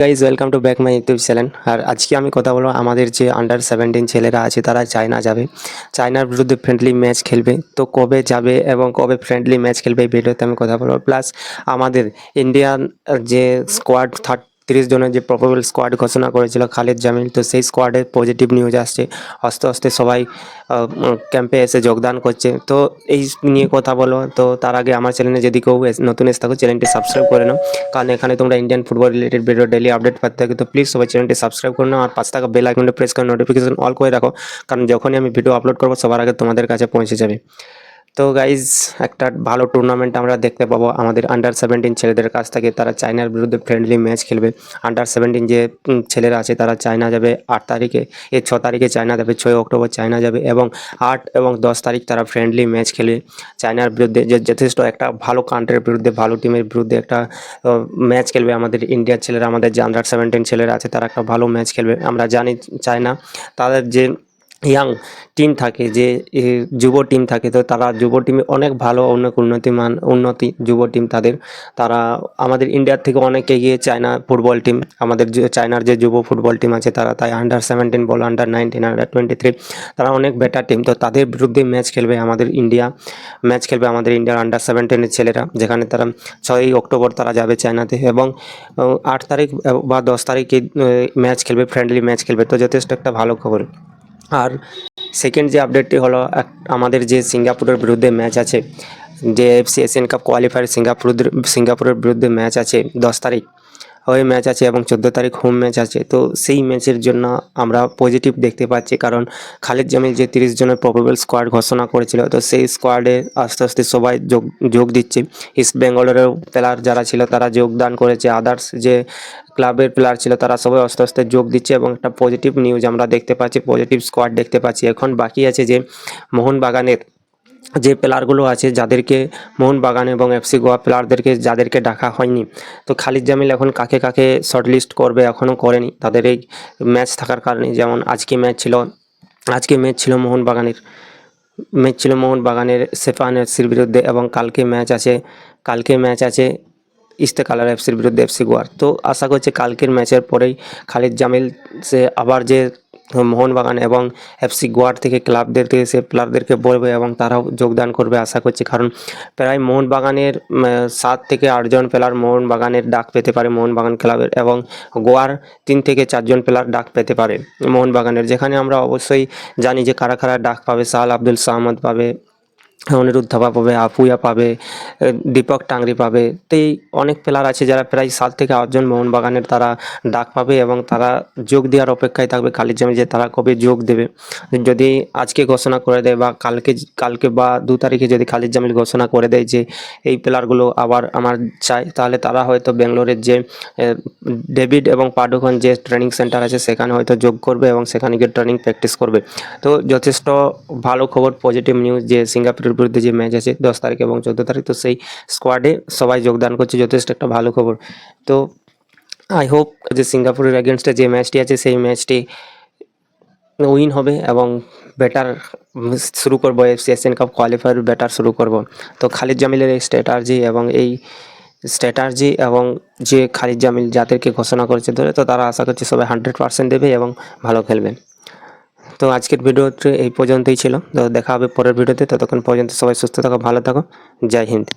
Guys welcome to back my YouTube channel আর আজকে আমি কথা বলব আমাদের যে আন্ডার সেভেন্টিন ছেলেরা আছে, তারা চায়না যাবে। চায়নার বিরুদ্ধে ফ্রেন্ডলি ম্যাচ খেলবে। তো কবে যাবে এবং কবে ফ্রেন্ডলি ম্যাচ খেলবে এই ভিডিওতে আমি কথা বলব। প্লাস আমাদের ইন্ডিয়ান যে স্কোয়াড থার্ড তিরিশ জনের যে প্রপোজাল স্কোয়াড ঘোষণা করেছিল খালেদ জামিল, তো সেই স্কোয়াডে পজিটিভ নিউজ আসছে। আস্তে আস্তে সবাই ক্যাম্পে এসে যোগদান করছে। তো এই নিয়ে কথা বলো। তো তার আগে আমার চ্যানেলে যদি কেউ নতুন এসে থাকো চ্যানেলটি সাবস্ক্রাইব করে নাও। কারণ এখানে তোমরা Indian football related video daily update পাতে থাকো। তো প্লিজ সবাই চ্যানেলটি সাবস্ক্রাইব করে নাও আর পাঁচ টাকা বেল আইকনটা প্রেস করে নোটিফিকেশন অল করে রাখো। কারণ যখনই আমি ভিডিও আপলোড করব, সবার আগে তোমাদের কাছে পৌঁছে যাবে। তো গাইজ একটা ভালো টুর্নামেন্ট আমরা দেখতে পাবো আমাদের আন্ডার সেভেন্টিন ছেলেদের কাছ থেকে। তারা চায়নার বিরুদ্ধে ফ্রেন্ডলি ম্যাচ খেলবে। আন্ডার সেভেন্টিন যে ছেলেরা আছে, তারা চায়না যাবে আট তারিখে। এই ছ তারিখে চায়না যাবে, ছয় অক্টোবর চায়না যাবে এবং আট এবং দশ তারিখ তারা ফ্রেন্ডলি ম্যাচ খেলে চায়নার বিরুদ্ধে যে, যথেষ্ট একটা ভালো কান্ট্রির বিরুদ্ধে, ভালো টিমের বিরুদ্ধে একটা ম্যাচ খেলবে আমাদের ইন্ডিয়ার ছেলেরা, আমাদের যে আন্ডার সেভেন্টিন ছেলেরা আছে, তারা একটা ভালো ম্যাচ খেলবে। আমরা জানি চায়না, তাদের যে ইয়াং টিম থাকে যে যুব টিম থাকে, তো তারা যুব টিমে অনেক ভালো অনেক উন্নতি মান উন্নতি যুব টিম তাদের। তারা আমাদের ইন্ডিয়ার থেকে অনেক এগিয়ে চায়না ফুটবল টিম আমাদের চায়নার যে যুব ফুটবল টিম আছে, তারা তাই আন্ডার সেভেন্টিন বল under nineteen under twenty three তারা অনেক বেটার টিম তো তাদের বিরুদ্ধে ম্যাচ খেলবে আমাদের ইন্ডিয়া ম্যাচ খেলবে আমাদের ইন্ডিয়ার আন্ডার সেভেন্টিনের ছেলেরা, যেখানে তারা ছয়ই অক্টোবর তারা যাবে চায়নাতে এবং আট তারিখ বা দশ তারিখে ম্যাচ খেলবে ফ্রেন্ডলি ম্যাচ খেলবে। তো যথেষ্ট একটা ভালো খবর। আর সেকেন্ড যে আপডেটটি হলো আমাদের যে সিঙ্গাপুরের বিরুদ্ধে ম্যাচ আছে, যে FC Asian cup qualifier Singapore সিঙ্গাপুরের বিরুদ্ধে ম্যাচ আছে দশ তারিখ। ওই ম্যাচ আছে এবং চোদ্দ তারিখ হোম ম্যাচ আছে। তো সেই ম্যাচের জন্য আমরা পজিটিভ দেখতে পাচ্ছি কারণ খালিদ জামিল যে তিরিশ জনের প্রবেবল স্কোয়াড ঘোষণা করেছিল, তো সেই স্কোয়াডে আস্তে আস্তে সবাই যোগ যোগ দিচ্ছে। ইস্ট বেঙ্গলেরও প্লেয়ার যারা ছিল তারা যোগদান করেছে। আদার্স যে ক্লাবের প্লেয়ার ছিল তারা সবাই আস্তে আস্তে যোগ দিচ্ছে এবং একটা পজিটিভ নিউজ আমরা দেখতে পাচ্ছি পজিটিভ স্কোয়াড দেখতে পাচ্ছি। এখন বাকি আছে যে মোহনবাগানের যে প্লেয়ারগুলো আছে যাদেরকে মোহনবাগান এবং এফসি গোয়া প্লেয়ারদেরকে যাদেরকে ডাকা হয়নি। তো খালিদ জামিল এখন কাকে কাকে শর্টলিস্ট করবে এখনও করেনি। তাদের এই ম্যাচ থাকার কারণে যেমন আজকে ম্যাচ ছিল, আজকে ম্যাচ ছিল মোহনবাগানের। ম্যাচ ছিল মোহনবাগানের সেফান এফসির বিরুদ্ধে এবং কালকে ম্যাচ আছে, কালকে ম্যাচ আছে ইস্তেকালার এফসির বিরুদ্ধে এফসি গোয়ার। তো আশা করছি কালকের ম্যাচের পরেই খালিদ জামিল সে আবার যে মোহনবাগান এবং এফসি গোয়ার থেকে ক্লাবদের থেকে সে প্লেয়ারদেরকে বলবে এবং তারাও যোগদান করবে আশা করছি। কারণ প্রায় মোহনবাগানের সাত থেকে আটজন প্লেয়ার মোহনবাগানের ডাক পেতে পারে মোহনবাগান ক্লাবের এবং গোয়ার তিন থেকে চারজন প্লেয়ার ডাক পেতে পারে মোহনবাগানের। যেখানে আমরা অবশ্যই জানি যে কারা কারা ডাক পাবে সাল আব্দুল সাহমদ পাবে অনিরুদ্ধ থাপা পাবে, আপুয়া পাবে দীপক টাংরি পাবে। তো এই অনেক প্লেয়ার আছে যারা প্রায় সাত থেকে আটজন মোহনবাগানের তারা ডাক পাবে এবং তারা যোগ দেওয়ার অপেক্ষায় থাকবে। কালির জমি যে তারা কবে যোগ দেবে। যদি আজকে ঘোষণা করে দেয় বা কালকে কালকে বা দু তারিখে যদি খালিদ জামিল ঘোষণা করে দেয় যে এই প্লেয়ারগুলো আবার আমার চাই, তাহলে তারা হয়তো ব্যাঙ্গালোরের যে ডেভিড এবং পাডুকন যে ট্রেনিং সেন্টার আছে সেখানে হয়তো যোগ করবে এবং সেখানে গিয়ে ট্রেনিং প্র্যাকটিস করবে। তো যথেষ্ট ভালো খবর পজিটিভ নিউজ যে সিঙ্গাপুরের বিরুদ্ধে যে ম্যাচ আছে, দশ তারিখ এবং চোদ্দ তারিখ, তো সেই স্কোয়াডে সবাই যোগদান করছে, যথেষ্ট একটা ভালো খবর। তো আই হোপ যে সিঙ্গাপুরের এগেনস্টে যে ম্যাচটি আছে, সেই ম্যাচটি উইন হবে এবং বেটার শুরু করব FC Asian cup qualifier better শুরু করব। তো খালিদ জামিলের এই স্ট্র্যাটার্জি এবং এই স্ট্র্যাটার্জি এবং যে খালিদ জামিল যাদেরকে ঘোষণা করেছে ধরে, তো তারা আশা করছে সবাই হান্ড্রেড পার্সেন্ট দেবে এবং ভালো খেলবে। তো আজকের ভিডিওতে এই পর্যন্তই ছিল। তো দেখা হবে পরের ভিডিওতে ততক্ষণ পর্যন্ত সবাই সুস্থ থাকো, ভালো থাকো। জয় হিন্দ।